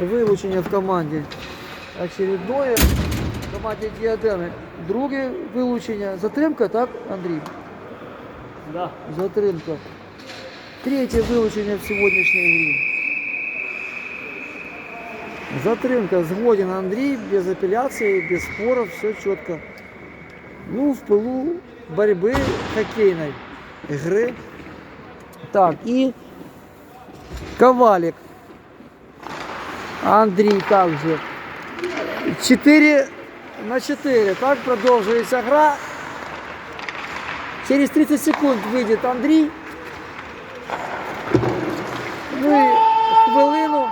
вилучення в команді. Очередное в команді Діадеми. Друге вилучення. Затримка, так, Андрій? Да. Затримка. Третє вилучення в сьогоднішній грі. Затримка. Згоден Андрій, без апеляції, без споров, все чітко. Ну, в пилу боротьби хокейної гри. Так, і Ковалик. Андрій также. 4 на 4. Так продовжується гра. Через 30 секунд вийде Андрій. Ну і хвилину.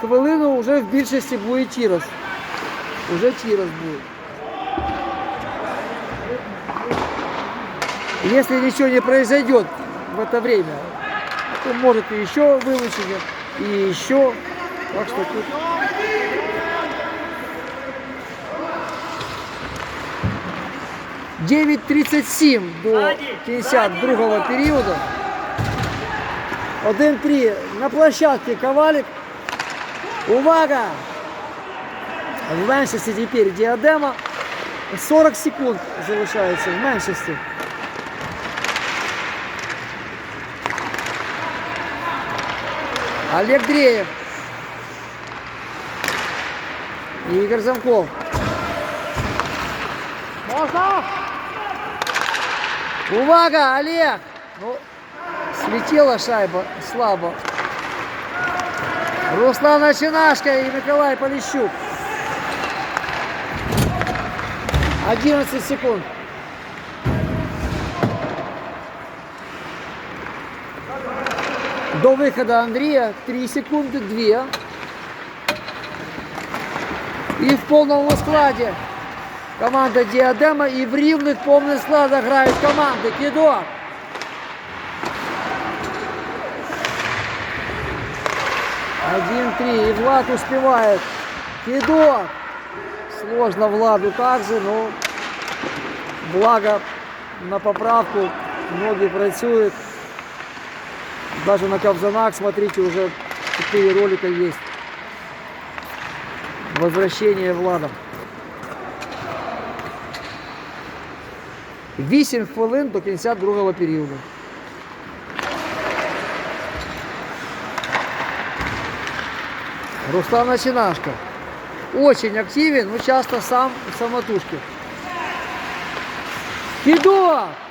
Хвилину вже в більшості буде Чірос. Уже Чірос буде. Если ничего не произойдет в это время, то может и еще вылучение, и еще. Так что тут... Девять тридцать сім до кінця другого періоду. 1-3 на площадке Ковалик. Увага! В меншості тепер діадема. 40 секунд залишається в меншості. Олег Дреев. Игорь Замков. Можно? Увага, Олег! Ну, слетела шайба слабо. Руслан Очинашко и Николай Полищук. 11 секунд. До выхода Андрея 3 секунды, 2. И в полном складе команда Диадема и в рівних повний склад грають команди. Кидок. Один-три. И Влад успевает. Кидок. Сложно Владу также, но благо на поправку ноги працюют. Даже на Кобзанах, смотрите, уже 4 ролика есть. Возвращение Влада. 8 хвилин до кінця другого періоду. Руслан Начинашко. Очень активен, но часто сам в самотушке. Кидок!